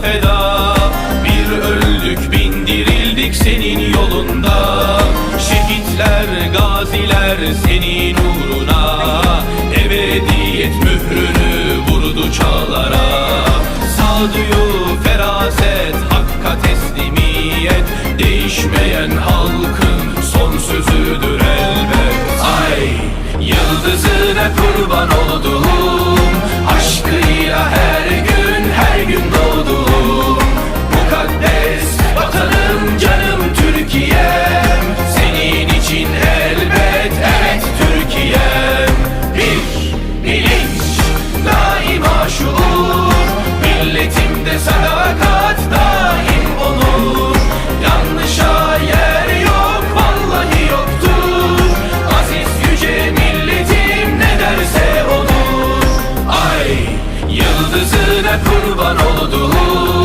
feda. Bir öldük bindirildik senin yolunda. Şehitler, gaziler senin uğruna. Ebediyet mührünü vurdu çağlara. Sağduyu feraset, hakka teslimiyet. Değişmeyen halkın son sözüdür elbet. Ay yıldızına kurban olduğum Aşkıyla her kurban oldu.